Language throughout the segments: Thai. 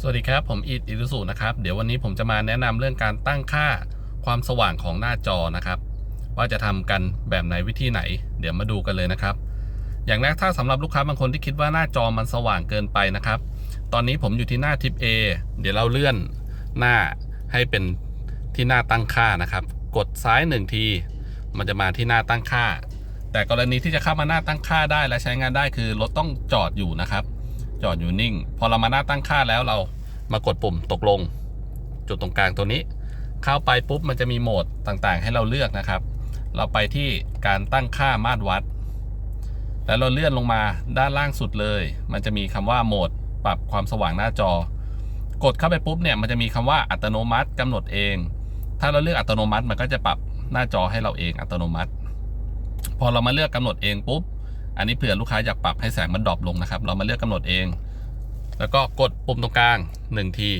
สวัสดีครับ ผมอีทอิรุสุนะครับ เดี๋ยววันนี้ผมจะมาแนะนำเรื่องการตั้งค่าความสว่างของหน้าจอนะครับ ว่าจะทำกันแบบไหนวิธีไหน เดี๋ยวมาดูกันเลยนะครับ อย่างแรกถ้าสำหรับลูกค้าบางคนที่คิดว่าหน้าจอมันสว่างเกินไปนะครับ ตอนนี้ผมอยู่ที่หน้าทิป A เดี๋ยวเราเลื่อนหน้าให้เป็นที่หน้าตั้งค่านะครับ กดซ้ายหนึ่งทีมันจะมาที่หน้าตั้งค่า แต่กรณีที่จะเข้ามาหน้าตั้งค่าได้และใช้งานได้คือรถต้องจอดอยู่นะครับ จอดอยู่นิ่ง พอเรามาหน้าตั้งค่าแล้วเรามากดปุ่มตกลง จุดตรงกลางตัวนี้ เข้าไปปุ๊บมันจะมีโหมดต่างๆ ให้เราเลือกนะครับ เราไปที่การตั้งค่ามาตรวัด แล้วเราเลื่อนลงมาด้านล่างสุดเลย มันจะมีคำว่าโหมดปรับความสว่างหน้าจอ กดเข้าไปปุ๊บเนี่ยมันจะมีคำว่าอัตโนมัติกำหนดเอง ถ้าเราเลือกอัตโนมัติมันก็จะปรับหน้าจอให้เราเองอัตโนมัติ พอเรามาเลือกกำหนดเองปุ๊บ อันนี้เผื่อลูกค้าอยากปรับให้แสงมันดรอปลงนะครับ เรามาเลือกกำหนดเอง แล้วก็กดปุ่มตรงกลาง1ที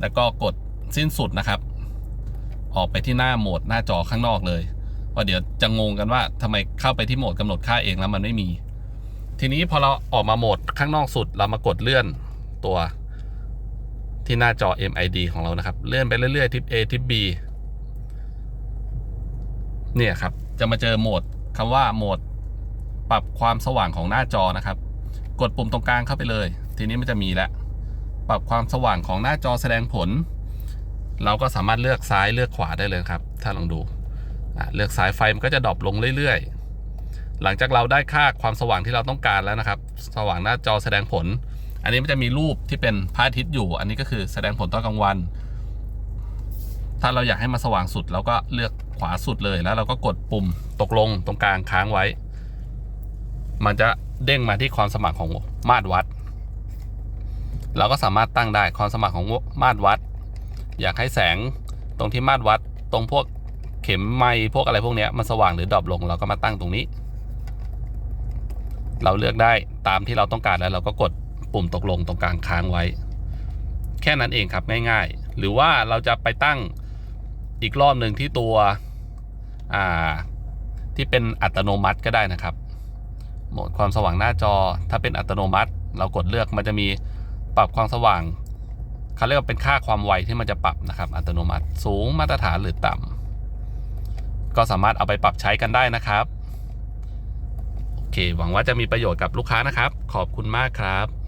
แล้วก็กดสิ้นสุดนะครับ ออกไปที่หน้าโหมดหน้าจอข้างนอกเลยว่าะเดี๋ยวจะงงกันว่าทำไมเข้าไปที่โหมดกำหนดค่าเองแล้วมันไม่มี ทีนี้พอเราออกมาโหมดข้างนอกสุดเรามากดเลื่อนตัวที่หน้าจอ MID ของเรานะครับ เลื่อนไปเรื่อยๆทิป A ทิป B เนี่ยครับ จะมาเจอโหมดคำว่าโหมด ปรับความสว่างของหน้าจอนะครับ กดปุ่มตรงกลางเข้าไปเลย ทีนี้มันจะมีแล้วปรับความสว่างของหน้าจอแสดงผล เราก็สามารถเลือกซ้ายเลือกขวาได้เลยครับ ถ้าลองดูเลือกซ้ายไฟมันก็จะดรอปลงเรื่อยๆ หลังจากเราได้ค่าความสว่างที่เราต้องการแล้วนะครับ สว่างหน้าจอแสดงผล อันนี้มันจะมีรูปที่เป็นพระอาทิตย์อยู่ อันนี้ก็คือแสดงผลตอนกลางวัน ถ้าเราอยากให้มันสว่างสุดเราก็เลือกขวาสุดเลยแล้วเราก็กดปุ่มตกลงตรงกลางค้างไว้ มันจะเด้งมาที่ความสมัครของมาตรวัด เราก็สามารถตั้งได้ความสมัครของมาตรวัด อยากให้แสงตรงที่มาตรวัด ตรงพวกเข็มไม้พวกอะไรพวกนี้มันสว่างหรือดรอปลง เราก็มาตั้งตรงนี้ เราเลือกได้ตามที่เราต้องการแล้วเราก็กดปุ่มตกลงตรงกลางค้างไว้ แค่นั้นเองครับง่ายๆ หรือว่าเราจะไปตั้งอีกรอบหนึ่งที่ตัวที่เป็นอัตโนมัติก็ได้นะครับ โหมดความสว่างหน้าจอ ถ้าเป็นอัตโนมัติ เรากดเลือกมันจะมีปรับความสว่างเขาเรียกว่าเป็นค่าความไวที่มันจะปรับนะครับ อัตโนมัติ สูงมาตรฐานหรือต่ำก็สามารถเอาไปปรับใช้กันได้นะครับ โอเค หวังว่าจะมีประโยชน์กับลูกค้านะครับ ขอบคุณมากครับ